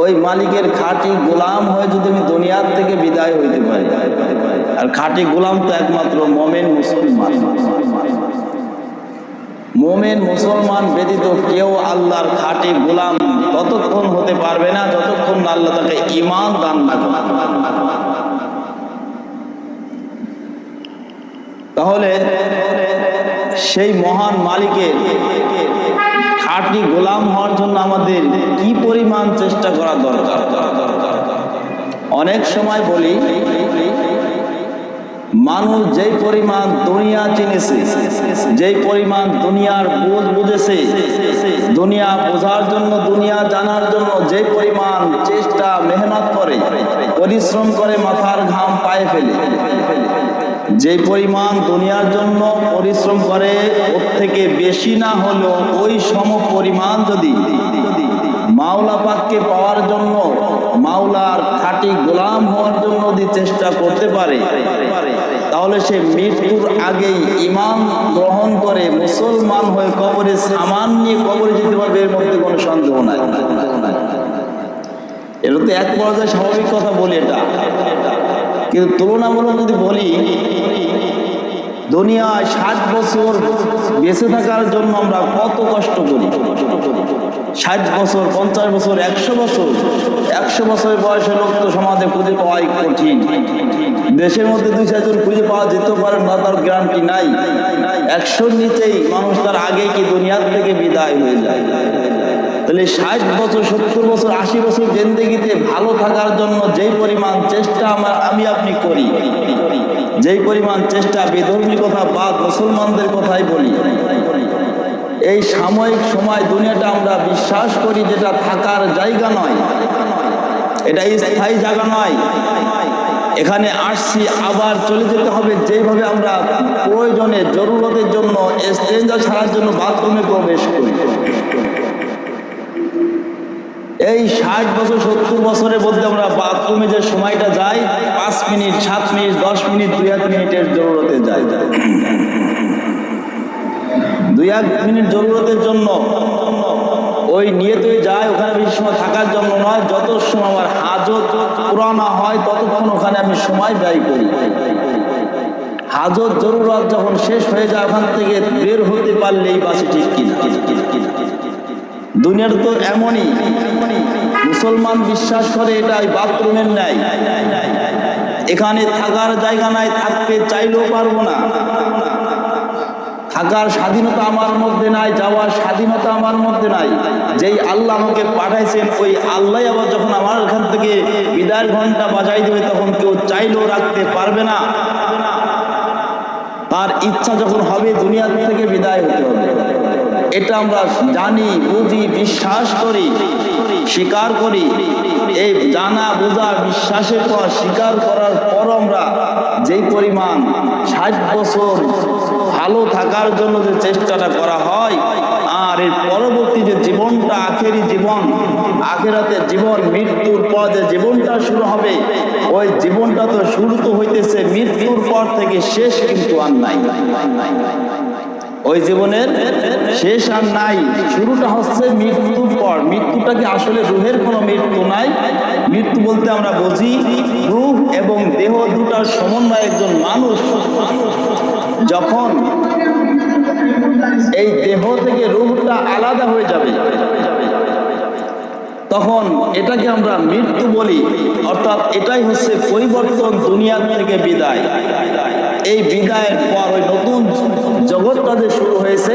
ওই মালিকের খাঁটি গোলাম হয়ে যদি আমি দুনিয়ার থেকে বিদায় হইতে পারি। আর খাঁটি গোলাম তো একমাত্র মোমেন মুসলমান। মোমেন মুসলমান ব্যতীত কেউ আল্লাহর খাঁটি গোলাম ততক্ষণ হতে পারবে না যতক্ষণ না আল্লাহ তাকে ইমান দান না তাহলে সেই মহান মালিকের খাঁটি গোলাম হওয়ার জন্য আমাদের কি পরিমাণ চেষ্টা করা দরকার? অনেক সময় বলি, মানুষ যেই পরিমাণ দুনিয়া চিনেছে, যেই পরিমাণ দুনিয়ার বোধ বুঝেছে, দুনিয়া বোঝার জন্য, দুনিয়া জানার জন্য যে পরিমাণ চেষ্টা, মেহনত করে, পরিশ্রম করে মাথার ঘাম পায়ে ফেলে যে পরিমাণ দুনিয়ার জন্য পরিশ্রম করে থেকে বেশি না হলেও ওই সম পরিমাণ যদি মাওলা পাককে পাওয়ার জন্য, মাওলার খাঁটি গোলাম হওয়ার জন্য যদি চেষ্টা করতে পারে, তাহলে সে মৃত্যুর আগেই ইমান গ্রহণ করে মুসলমান হয়ে কবরে সামান নিয়ে কবরে যেতে পারবে, এর মধ্যে কোনো সন্দেহ নাই। এটা তো এক পর্যায়ে স্বাভাবিক কথা বলি এটা। কিন্তু তুলনামূলক যদি বলি দুনিয়ায় ষাট বছর বেঁচে থাকার জন্য আমরা কত কষ্ট করি? ষাট বছর, পঞ্চাশ বছর, একশো বছর? একশো বছরের বয়সের লোক তো সমাজে খুঁজে পাওয়াই কঠিন। দেশের মধ্যে দুই চারজন খুঁজে পাওয়া যেতে পারে না, তার গ্যারান্টি নাই? একশোর নিচেই মানুষ তার আগে কি দুনিয়ার থেকে বিদায় হয়ে যায়? তাহলে ষাট বছর, সত্তর বছর, আশি বছর জেন্দেগিতে ভালো থাকার জন্য যেই পরিমাণ চেষ্টা আমার আমি আপনি করি যেই পরিমাণ চেষ্টা বেধর্মী কথা বা মুসলমানদের কথাই বলি, এই সাময়িক সময় দুনিয়াটা আমরা বিশ্বাস করি যেটা থাকার জায়গা নয়, এটা স্থায়ী জায়গা নয়। এখানে আসছি, আবার চলে যেতে হবে যেভাবে আমরা প্রয়োজনে, জরুরতের জন্য স্ট্রেঞ্জার ছাড়ার জন্য বাথরুমে প্রবেশ করি। এই ষাট বছর, সত্তর বছরের মধ্যে আমরা বাথরুমে যে সময়টা যাই, পাঁচ মিনিট, সাত মিনিট, দশ মিনিট, দুই এক মিনিটের জরুরতে যাই। দুই এক মিনিট জরুরতের জন্য ওই নিয়ত হয়ে যায় ওখানে বেশি সময় থাকার জন্য নয়, যত সময় আমার হাজত পুরানা হয়, ততক্ষণ ওখানে আমি সময় ব্যয় করি। হাজত, জরুরত যখন শেষ হয়ে যায়, ওখান থেকে বের হতে পারলেই বাসে ঠিক দুনিয়ার তো এমনই মুসলমান বিশ্বাস করে এটাই, বাথরুমের নাই এখানে থাকার জায়গা নাই, থাকতে চাইলেও পারব না। থাকার স্বাধীনতা আমার মধ্যে নাই, যাওয়ার স্বাধীনতা আমার মধ্যে নাই। যেই আল্লাহ আমাকে পাঠাইছেন, ওই আল্লাহ আবার যখন আমার এখান থেকে বিদায়ের ঘণ্টা বাজাই দেবে, তখন কেউ চাইলেও রাখতে পারবে না। তার ইচ্ছা যখন হবে দুনিয়া থেকে বিদায় হতে হবে। এটা আমরা জানি, বুঝি, বিশ্বাস করি, স্বীকার করি। এই জানা, বোঝা, বিশ্বাসের পর স্বীকার করার পর আমরা যেই পরিমাণ ষাট বছর ভালো থাকার জন্য যে চেষ্টাটা করা হয়, আর এর পরবর্তী যে জীবনটা, আখেরি জীবন, আখেরাতে জীবন, মৃত্যুর পর যে জীবনটা শুরু হবে, ওই জীবনটা তো শুরু তো হইতেছে, মৃত্যুর পর থেকে শেষ কিন্তু আর নাই। ওই জীবনের শেষ আর নাই। শুরুটা হচ্ছে মৃত্যুর পর। মৃত্যুটাকে আসলে রুহের কোনো মৃত্যু নাই? মৃত্যু বলতে আমরা বুঝি রুহ এবং দেহ দুটার সমন্বয় একজন মানুষ যখন এই দেহ থেকে রুহটা আলাদা হয়ে যাবে, তখন এটাকে আমরা মৃত্যু বলি। অর্থাৎ এটাই হচ্ছে পরিবর্তন দুনিয়ার থেকে বিদায়। এই বিদায়ের পর ওই নতুন জগৎটা যে শুরু হয়েছে